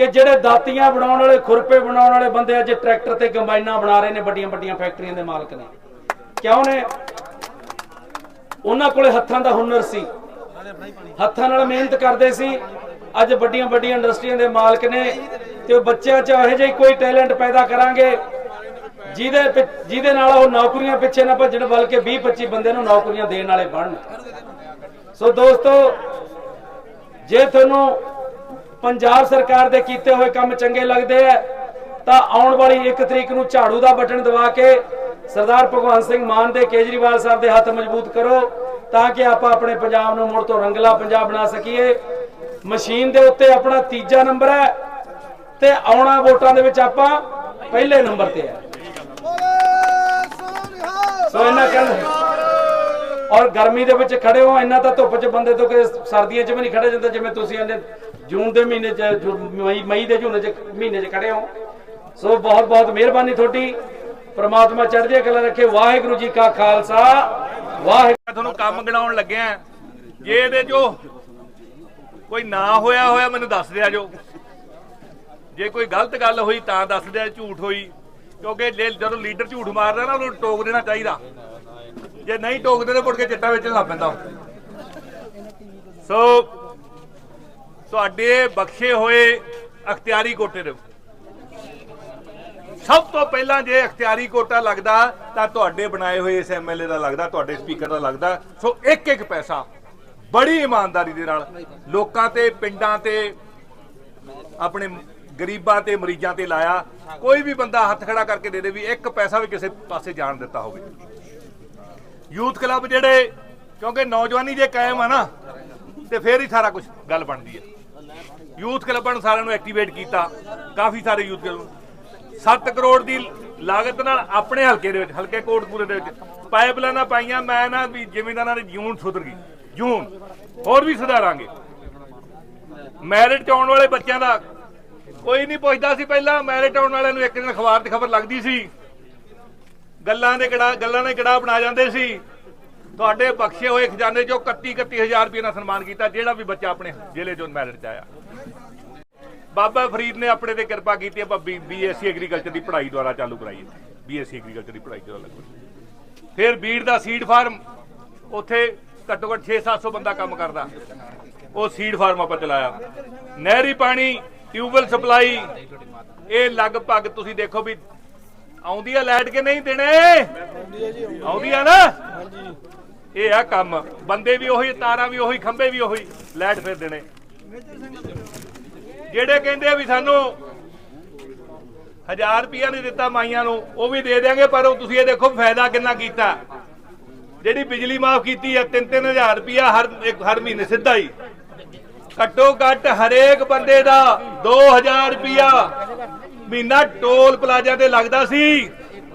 ਕਿ ਜਿਹੜੇ ਦਾਤੀਆਂ ਬਣਾਉਣ ਵਾਲੇ, ਖੁਰਪੇ ਬਣਾਉਣ ਵਾਲੇ ਬੰਦੇ ਅੱਜ ਟਰੈਕਟਰ ਤੇ ਕੰਬਾਈਨਾਂ ਬਣਾ ਰਹੇ ਨੇ ਵੱਡੀਆਂ ਵੱਡੀਆਂ ਫੈਕਟਰੀਆਂ ਦੇ ਮਾਲਕ ਨੇ। ਕਿਉਂ ਨੇ? ਉਹਨਾਂ ਕੋਲੇ ਹੱਥਾਂ ਦਾ ਹੁਨਰ ਸੀ। ਹੱਥਾਂ ਨਾਲ ਮਿਹਨਤ ਕਰਦੇ ਸੀ। ਅੱਜ ਵੱਡੀਆਂ ਵੱਡੀਆਂ ਇੰਡਸਟਰੀਆਂ ਦੇ ਮਾਲਕ ਨੇ ਤੇ ਉਹ ਬੱਚਿਆਂ 'ਚ ਇਹੋ ਜਿਹੀ ਕੋਈ ਟੈਲੈਂਟ ਪੈਦਾ ਕਰਾਂਗੇ, ਜਿਹਦੇ ਪਿ- ਜਿਹਦੇ ਨਾਲ ਉਹ ਨੌਕਰੀਆਂ ਪਿੱਛੇ ਨਾ ਭੱਜਣ, ਬਲਕਿ 20 25 ਬੰਦੇ ਨੂੰ ਨੌਕਰੀਆਂ ਦੇਣ ਵਾਲੇ ਬਣਨ। ਸੋ ਦੋਸਤੋ, ਜੇ ਤੁਹਾਨੂੰ ਪੰਜਾਬ ਸਰਕਾਰ ਦੇ ਕੀਤੇ ਹੋਏ ਕੰਮ ਚੰਗੇ ਲੱਗਦੇ ਆ ਤਾਂ ਆਉਣ ਵਾਲੀ 1 ਤਰੀਕ ਨੂੰ ਝਾੜੂ ਦਾ ਬਟਨ ਦਬਾ ਕੇ ਸਰਦਾਰ ਭਗਵੰਤ ਸਿੰਘ ਮਾਨ ਦੇ ਕੇਜਰੀਵਾਲ ਸਾਹਿਬ ਦੇ ਹੱਥ ਮਜ਼ਬੂਤ ਕਰੋ, ਤਾਂ ਕਿ ਆਪਾਂ ਆਪਣੇ ਪੰਜਾਬ ਨੂੰ ਮੁੜ ਤੋਂ ਰੰਗਲਾ ਪੰਜਾਬ ਬਣਾ ਸਕੀਏ। ਮਸ਼ੀਨ ਦੇ ਉੱਤੇ ਆਪਣਾ ਤੀਜਾ ਨੰਬਰ ਹੈ ਤੇ ਆਉਣਾ ਵੋਟਾਂ ਦੇ ਵਿੱਚ ਆਪਾਂ ਪਹਿਲੇ ਨੰਬਰ ਤੇ ਹੈ ਸੋ ਇਹਨਾਂ ਕਹਿੰਦੇ ਔਰ ਗਰਮੀ ਦੇ ਵਿੱਚ ਖੜੇ ਹੋ, ਇੰਨਾ ਤਾਂ ਧੁੱਪ 'ਚ ਬੰਦੇ ਤੋਂ ਕਿ ਸਰਦੀਆਂ 'ਚ ਵੀ ਨਹੀਂ ਖੜੇ ਜਾਂਦੇ, ਜਿਵੇਂ ਤੁਸੀਂ ਇਹਨੇ ਜੂਨ ਦੇ ਮਹੀਨੇ 'ਚ ਮਈ ਮਈ ਦੇ ਜੂਨ 'ਚ, ਮਹੀਨੇ 'ਚ ਖੜੇ ਹੋ। ਸੋ ਬਹੁਤ ਬਹੁਤ ਮਿਹਰਬਾਨੀ ਤੁਹਾਡੀ। ਪ੍ਰਮਾਤਮਾ ਚੜ੍ਹਦੀਆਂ ਕਲਾ ਰੱਖੇ। ਵਾਹਿਗੁਰੂ ਜੀ ਕਾ ਖਾਲਸਾ। ਵਾਹਿਗੁਰੂ ਤੁਹਾਨੂੰ ਕੰਮ ਗਿਣਾਉਣ ਲੱਗਿਆ। ਜੇ ਇਹਦੇ ਚੋਂ ਕੋਈ ਨਾ ਹੋਇਆ ਹੋਇਆ, ਮੈਨੂੰ ਦੱਸ ਦਿਆ ਜੋ। ਜੇ ਕੋਈ ਗਲਤ ਗੱਲ ਹੋਈ, ਤਾਂ ਦੱਸ ਦਿਆ ਝੂਠ ਹੋਈ। ਕਿਉਂਕਿ ਜੇ ਜਦੋਂ ਲੀਡਰ ਝੂਠ ਮਾਰਦਾ ਨਾ, ਉਹਨੂੰ ਟੋਕ ਦੇਣਾ ਚਾਹੀਦਾ। ਜੇ ਨਹੀਂ ਟੋਕਦੇ ਤਾਂ ਮੁੜ ਕੇ ਚਿੱਟਾ ਵੇਚਣ ਲੱਗ ਪੈਂਦਾ। ਸੋ ਤੁਹਾਡੇ ਬਖਸ਼ੇ ਹੋਏ ਅਖਤਿਆਰੀ ਕੋਟੇ ਦੇ ਸਭ ਤੋਂ ਪਹਿਲਾਂ ਜੇ ਅਖਤਿਆਰੀ ਕੋਟਾ ਲੱਗਦਾ, ਤਾਂ ਤੁਹਾਡੇ ਬਣਾਏ ਹੋਏ ਇਸ ਐਮਐਲਏ ਦਾ ਲੱਗਦਾ, ਤੁਹਾਡੇ ਸਪੀਕਰ ਦਾ ਲੱਗਦਾ। ਸੋ ਇੱਕ ਇੱਕ ਪੈਸਾ ਬੜੀ ਇਮਾਨਦਾਰੀ ਦੇ ਨਾਲ ਲੋਕਾਂ ਤੇ, ਪਿੰਡਾਂ ਤੇ, ਆਪਣੇ ਗਰੀਬਾਂ ਤੇ, ਮਰੀਜ਼ਾਂ ਤੇ ਲਾਇਆ। ਕੋਈ ਵੀ ਬੰਦਾ ਹੱਥ ਖੜਾ ਕਰਕੇ ਦੇ ਦੇ ਵੀ ਇੱਕ ਪੈਸਾ ਵੀ ਕਿਸੇ ਪਾਸੇ ਜਾਣ ਦਿੱਤਾ ਹੋਵੇ। ਯੂਥ ਕਲੱਬ ਜਿਹੜੇ, ਕਿਉਂਕਿ ਨੌਜਵਾਨੀ ਜੇ ਕਾਇਮ ਆ ਨਾ, ਤੇ ਫੇਰ ਹੀ ਸਾਰਾ ਕੁਝ ਗੱਲ ਬਣਦੀ ਹੈ। ਯੂਥ ਕਲੱਬਾਂ ਨੂੰ ਸਾਰਿਆਂ ਨੂੰ ਐਕਟੀਵੇਟ ਕੀਤਾ, ਕਾਫੀ ਸਾਰੇ ਯੂਥ ਕਲੱਬ 7 ਕਰੋੜ ਦੀ ਲਾਗਤ ਨਾਲ ਆਪਣੇ ਹਲਕੇ ਦੇ ਵਿੱਚ, ਹਲਕੇ ਕੋਟਪੂਰੇ ਦੇ ਵਿੱਚ ਪਾਈਪਲਾਈਨਾਂ ਪਾਈਆਂ, ਮੈਂ ਨਾ ਵੀ ਜ਼ਿਮੀਂਦਾਰਾਂ ਦੀ ਜੂਨ ਸੁਧਰ ਗਈ, ਜੂਨ। ਹੋਰ ਵੀ ਸੁਧਾਰਾਂਗੇ। ਮੈਰਿਟ ਚ ਆਉਣ ਵਾਲੇ ਬੱਚਿਆਂ ਦਾ ਕੋਈ ਨਹੀਂ ਪੁੱਛਦਾ ਸੀ ਪਹਿਲਾਂ ਮੈਰਿਟ ਆਉਣ ਵਾਲਿਆਂ ਨੂੰ ਇੱਕ ਦਿਨ ਅਖਬਾਰ 'ਚ ਖਬਰ ਲੱਗਦੀ ਸੀ। ਗੱਲਾਂ ਦੇ ਗੜਾ ਗੱਲਾਂ ਦੇ ਕਿਹੜਾ ਬਣਾ ਜਾਂਦੇ ਸੀ। ਤੁਹਾਡੇ ਬਖਸ਼ੇ ਹੋਏ ਖਜ਼ਾਨੇ ਚੋਂ 31 31000 ਰੁਪਏ ਨਾਲ ਸਨਮਾਨ ਕੀਤਾ, ਜਿਹੜਾ ਵੀ ਬੱਚਾ ਆਪਣੇ ਜ਼ਿਲ੍ਹੇ ਚੋਂ ਮੈਰਿਟ ਆਇਆ। ਬਾਬਾ ਫਰੀਦ ਨੇ ਆਪਣੇ ਤੇ ਕਿਰਪਾ ਕੀਤੀ ਆਪਾਂ ਬੀਐਸਸੀ ਐਗਰੀਕਲਚਰ ਦੀ ਪੜ੍ਹਾਈ ਦੁਆਰਾ ਚਾਲੂ ਕਰਾਈ ਬੀਐਸਸੀ ਐਗਰੀਕਲਚਰ ਦੀ ਪੜ੍ਹਾਈ ਦੁਆਰਾ ਲੱਗੂ। ਫਿਰ ਬੀੜ ਦਾ ਸੀਡ ਫਾਰਮ ਉੱਥੇ ਘੱਟੋ ਘੱਟ 6-700 ਬੰਦਾ ਕੰਮ ਕਰਦਾ। ਉਹ ਸੀਡ ਫਾਰਮ ਆਪਾਂ ਚਲਾਇਆ। ਨਹਿਰੀ ਪਾਣੀ ਟਿਊਬਵੈਲ ਸਪਲਾਈ ਇਹ ਲਗਭਗ ਤੁਸੀਂ ਦੇਖੋ ਵੀ ਆਉਂਦੀ ਆ ਲਾਈਟ ਕਿ ਨਹੀਂ ਦੇਣੇ? ਆਉਂਦੀ ਆ ਨਾ? ਇਹ ਆ ਕੰਮ। ਬੰਦੇ ਵੀ ਉਹੀ, ਤਾਰਾਂ ਵੀ ਉਹੀ, ਖੰਭੇ ਵੀ ਉਹੀ ਲਾਈਟ ਫਿਰ ਦੇਣੇ। ਜਿਹੜੇ ਕਹਿੰਦੇ ਆ ਵੀ ਸਾਨੂੰ 1000 ਰੁਪਿਆ ਨਹੀਂ ਦਿੱਤਾ ਮਾਈਆਂ ਨੂੰ, ਉਹ ਵੀ ਦੇ ਦੇਾਂਗੇ ਪਰ ਉਹ ਤੁਸੀਂ ਇਹ ਦੇਖੋ ਫਾਇਦਾ ਕਿੰਨਾ ਕੀਤਾ। ਜਿਹੜੀ ਬਿਜਲੀ ਮਾਫ ਕੀਤੀ ਹੈ 3-3000 ਰੁਪਿਆ ਹਰ, ਇੱਕ, ਹਰ ਮਹੀਨੇ ਸਿੱਧਾ ਹੀ। ਘੱਟੋ ਘੱਟ ਹਰੇਕ ਬੰਦੇ ਦਾ 2000 ਰੁਪਿਆ ਮਹੀਨਾ ਟੋਲ ਪਲਾਜ਼ਾ ਤੇ ਲੱਗਦਾ ਸੀ।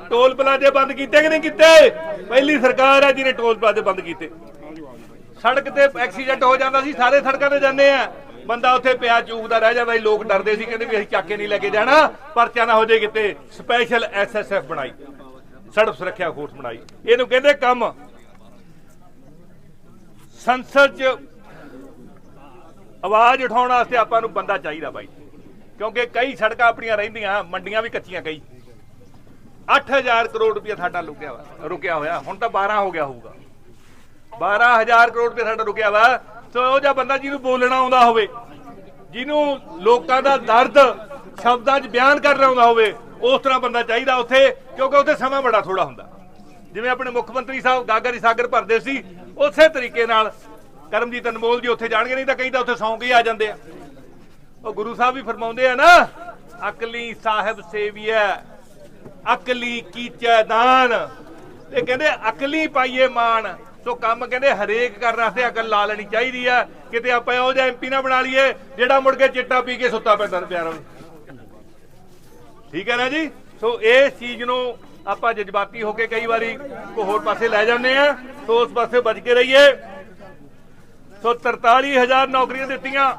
ਟੋਲ ਪਲਾਜ਼ੇ ਬੰਦ ਕੀਤੇ ਕਿ ਨਹੀਂ ਕੀਤੇ? ਪਹਿਲੀ ਸਰਕਾਰ ਹੈ ਜਿਹਨੇ ਟੋਲ ਪਲਾਜ਼ੇ ਬੰਦ ਕੀਤੇ। ਸੜਕ ਤੇ ਐਕਸੀਡੈਂਟ ਹੋ ਜਾਂਦਾ ਸੀ, ਸਾਰੇ ਸੜਕਾਂ ਤੇ ਜਾਂਦੇ ਆ। ਬੰਦਾ ਉੱਥੇ ਪਿਆ, ਚੂਕਦਾ ਰਹਿ ਜਾਂਦਾ ਸੀ, ਲੋਕ ਡਰਦੇ ਸੀ, ਕਹਿੰਦੇ ਵੀ ਅਸੀਂ ਚੱਕ ਕੇ ਨਹੀਂ ਲੈ ਕੇ ਜਾਣਾ, ਪਰਚਾ ਨਾ ਹੋ ਜਾਏ ਕਿਤੇ। ਸਪੈਸ਼ਲ ਐਸਐਸਐਫ ਬਣਾਈ। ਸੜਕ ਸੁਰੱਖਿਆ ਫੋਰਸ ਬਣਾਈ। ਇਹਨੂੰ ਕਹਿੰਦੇ ਕੰਮ। ਸੰਸਦ 'ਚ ਆਵਾਜ਼ ਉਠਾਉਣ ਵਾਸਤੇ ਆਪਾਂ ਨੂੰ ਬੰਦਾ ਚਾਹੀਦਾ ਬਾਈ। ਕਿਉਂਕਿ ਕਈ ਸੜਕਾਂ ਆਪਣੀਆਂ ਰਹਿੰਦੀਆਂ, ਮੰਡੀਆਂ ਵੀ ਕੱਚੀਆਂ ਕਈ। 8000 ਕਰੋੜ ਰੁਪਇਆ ਸਾਡਾ ਲੁਕਿਆ ਵਾ, ਰੁਕਿਆ ਹੋਇਆ। ਹੁਣ ਤਾਂ 12 ਹੋ ਗਿਆ ਹੋਊਗਾ। 12000 ਕਰੋੜ ਰੁਪਏ ਸਾਡਾ ਰੁਕਿਆ ਵਾ। ਸੋ ਉਹ ਜਿਹਾ ਬੰਦਾ ਜਿਹਨੂੰ ਬੋਲਣਾ ਆਉਂਦਾ ਹੋਵੇ, ਜਿਹਨੂੰ ਲੋਕਾਂ ਦਾ ਦਰਦ ਸ਼ਬਦਾਂ 'ਚ ਬਿਆਨ ਕਰਨਾ ਆਉਂਦਾ ਹੋਵੇ, ਉਸ ਤਰ੍ਹਾਂ ਬੰਦਾ ਚਾਹੀਦਾ ਉੱਥੇ, ਕਿਉਂਕਿ ਉੱਥੇ ਸਮਾਂ ਬੜਾ ਥੋੜਾ ਹੁੰਦਾ। ਜਿਵੇਂ ਆਪਣੇ ਮੁੱਖ ਮੰਤਰੀ ਸਾਹਿਬ ਗਾਗਰੀ ਸਾਗਰ ਭਰਦੇ ਸੀ, ਉਸੇ ਤਰੀਕੇ ਨਾਲ ਕਰਮਜੀਤ ਅਨਮੋਲ ਜੀ ਉੱਥੇ ਜਾਣਗੇ, ਨਹੀਂ ਤਾਂ ਕਈ ਤਾਂ ਉੱਥੇ ਸੌਂ ਕੇ ਹੀ ਆ ਜਾਂਦੇ ਆ। ਉਹ ਗੁਰੂ ਸਾਹਿਬ ਵੀ ਫਰਮਾਉਂਦੇ ਆ ਨਾ, ਅਕਲੀ ਸਾਹਿਬ ਸੇਵੀਐ। ਅਕਲੀ ਕੀਚੈ ਦਾਨ ਇਹ ਕਹਿੰਦੇ, ਅਕਲੀ ਪਾਈਏ ਮਾਨ ਸੋ ਕੰਮ ਕਹਿੰਦੇ, ਹਰੇਕ ਕਰਨ ਵਾਸਤੇ ਅਕਲ ਲਾ ਲੈਣੀ ਚਾਹੀਦੀ ਆ। ਕਿਤੇ ਆਪਾਂ ਉਹ ਜਿਹਾ ਐਮਪੀ ਨਾ ਬਣਾ ਲਈਏ, ਜਿਹੜਾ ਮੁੜ ਕੇ ਚਿੱਟਾ ਪੀ ਕੇ ਸੁੱਤਾ ਪੈਂਦਾ ਪਿਆਰਾ ਠੀਕ ਹੈ ਨਾ ਜੀ? ਸੋ ਇਸ ਚੀਜ਼ ਨੂੰ ਆਪਾਂ ਜਜ਼ਬਾਤੀ ਹੋ ਕੇ ਕਈ ਵਾਰੀ ਕੋ ਹੋਰ ਪਾਸੇ ਲੈ ਜਾਂਦੇ ਆ। ਸੋ ਉਸ ਪਾਸੇ ਬਚ ਕੇ ਰਹੀਏ। ਸੋ 43000 ਨੌਕਰੀਆਂ ਦਿੱਤੀਆਂ।